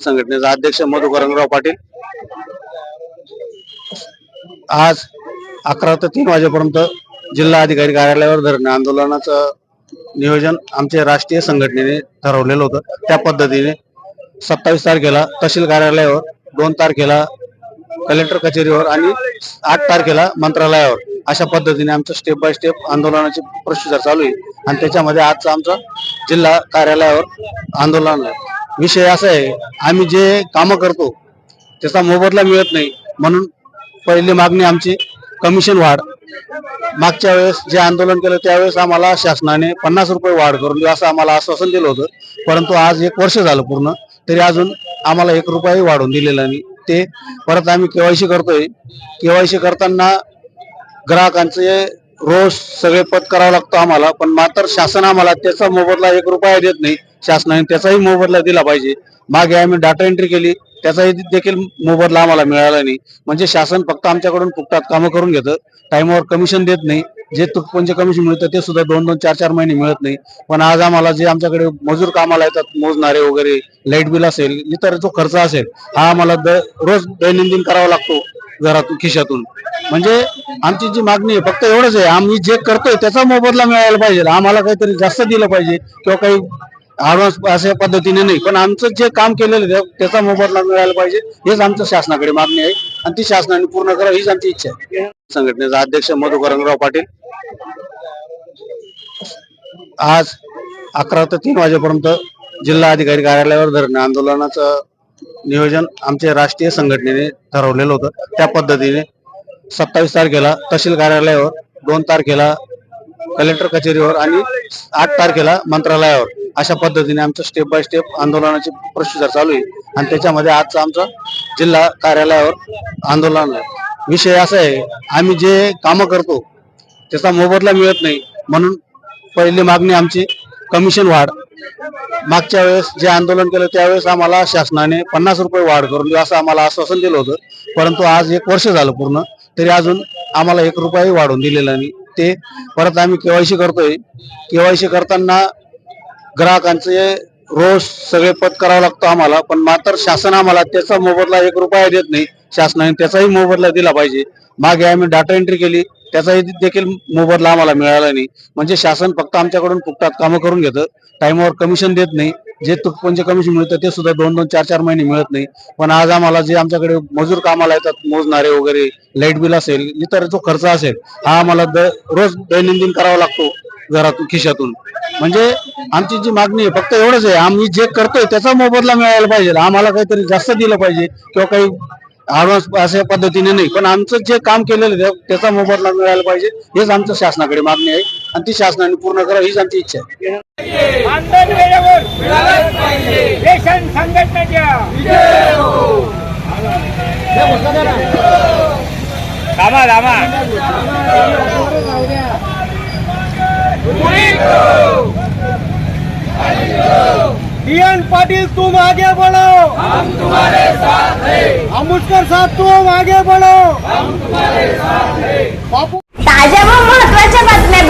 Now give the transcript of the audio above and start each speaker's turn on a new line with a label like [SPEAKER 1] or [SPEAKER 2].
[SPEAKER 1] संघटनेचा अध्यक्ष मधुकरंगराव पाटील. आज अकरा ते तीन वाजेपर्यंत जिल्हा अधिकारी कार्यालयावर धरणे आंदोलनाचं नियोजन आमच्या राष्ट्रीय संघटनेने ठरवलेलं होतं. त्या पद्धतीने सत्तावीस तारखेला तहसील कार्यालयावर दोन तारखेला कलेक्टर कचेरीवर आणि आठ तारखेला मंत्रालयावर अशा पद्धतीने आमचं स्टेप बाय स्टेप आंदोलनाची प्रोसिजर चालू आहे. आणि त्याच्यामध्ये आजचा आमचा जिल्हा कार्यालयावर आंदोलन आहे. विषय असा आहे आम्ही जे कामं करतो त्याचा मोबदला मिळत नाही. म्हणून पहिली मागणी आमची कमिशन वाढ. मागच्या वेळेस जे आंदोलन केलं त्यावेळेस आम्हाला शासनाने पन्नास रुपये वाढ करून देऊ असं आम्हाला आश्वासन दिलं होतं. परंतु आज एक वर्ष झालं पूर्ण तरी अजून आम्हाला एक रुपयाही वाढवून दिलेला नाही. ते परत आम्ही केवायसी करतोय. केवायसी करताना ग्राहकांचे रोज सगळे पद करावं लागतो आम्हाला पण मात्र शासन आम्हाला त्याचा मोबदला एक रुपया देत नाही. शासनाने त्याचाही मोबदला दिला पाहिजे. मागे आम्ही डाटा एंट्री केली त्याचाही देखील मोबदला आम्हाला मिळाला नाही. म्हणजे शासन फक्त आमच्याकडून फुकटात कामं करून घेतं. टाइमवर कमिशन देत नाही. जे तुटपंचे कमिशन मिळतं ते सुद्धा दोन दोन चार चार महिने मिळत नाही. पण आज आम्हाला जे आमच्याकडे मजूर कामाला येतात मोजणारे वगैरे लाइट बिल असेल इतर जो खर्च असेल हा आम्हाला रोज दैनंदिन करावा लागतो घरातून खिशातून. म्हणजे आमची जी मागणी आहे फक्त एवढंच आहे. आम्ही जे करतोय त्याचा मोबदला मिळायला पाहिजे. आम्हाला काहीतरी जास्त दिलं पाहिजे किंवा काही ऍडव्हान्स अशा पद्धतीने नाही. पण आमचं जे काम केलेलं आहे त्याचा मोबदला मिळायला पाहिजे हेच आमचं शासनाकडे मागणी आहे. आणि ती शासनाने पूर्ण करा हीच आमची इच्छा आहे. संघटनेचा अध्यक्ष मधुकरंगराव पाटील. आज अकरा ते तीन वाजेपर्यंत जिल्हा अधिकारी कार्यालयावर धरणे आंदोलनाचं नियोजन आमच्या राष्ट्रीय संघटनेने ठरवलेलं होतं. त्या पद्धतीने सत्तावीस तारखेला तहसील कार्यालयावर दोन तारखेला कलेक्टर कचेरीवर आणि आठ तारखेला मंत्रालयावर अशा पद्धतीने आमचं स्टेप बाय स्टेप आंदोलनाची प्रोसिजर चालू आहे. आणि त्याच्यामध्ये आजचा आमचा जिल्हा कार्यालयावर आंदोलन विषय असा आहे आम्ही जे कामं करतो त्याचा मोबदला मिळत नाही. म्हणून पहिली मागणी आमची कमिशन वाढ. मागच्या वेळेस जे आंदोलन केलं त्यावेळेस आम्हाला शासनाने पन्नास रुपये वाढ करून असं आम्हाला आश्वासन दिलं होतं. परंतु आज एक वर्ष झालं पूर्ण तरी अजून आम्हाला एक रुपयाही वाढवून दिलेला नाही. ते परत आम्ही केवायसी करतोय. केवायसी करताना ग्राहकांचे रोज सगळे पद करावं लागतो आम्हाला पण मात्र शासन आम्हाला त्याचा मोबदला एक रुपया देत नाही. शासनाने त्याचाही मोबदला दिला पाहिजे. मागे आम्ही डाटा एंट्री केली त्याचाही देखील मोबदला आम्हाला मिळाला नाही. म्हणजे शासन फक्त आमच्याकडून फुकटात कामं करून घेतं. टाइमवर कमिशन देत नाही. जे तुटपंचे कमिशन मिळतं ते सुद्धा दोन दोन चार चार महिने मिळत नाही. पण आज आम्हाला जे आमच्याकडे मजूर कामाला येतात मोजणारे वगैरे लाइट बिल असेल इतर जो खर्च असेल हा आम्हाला रोज दैनंदिन करावा लागतो घरातून खिशातून. म्हणजे आमची जी मागणी आहे फक्त एवढंच आहे. आम्ही जे करतोय त्याचा मोबदला मिळायला पाहिजे. आम्हाला काहीतरी जास्त दिलं पाहिजे किंवा काही ऍडव्हान्स अशा पद्धतीने नाही. पण आमचं जे काम केलेलं आहे त्याचा मोबदला मिळायला पाहिजे हेच आमचं शासनाकडे मागणी आहे. आणि ती शासनाने पूर्ण करा हीच आमची इच्छा आहे.
[SPEAKER 2] मानधन रामा रेशन डीएन पाटिल तुम आगे बढ़ो। हम तुम्हारे साथ हैं। साहब तुम आगे बढ़ो। हम तुम्हारे साथ हैं। बापू
[SPEAKER 3] ताज्या व महत्त्वाच्या बातम्या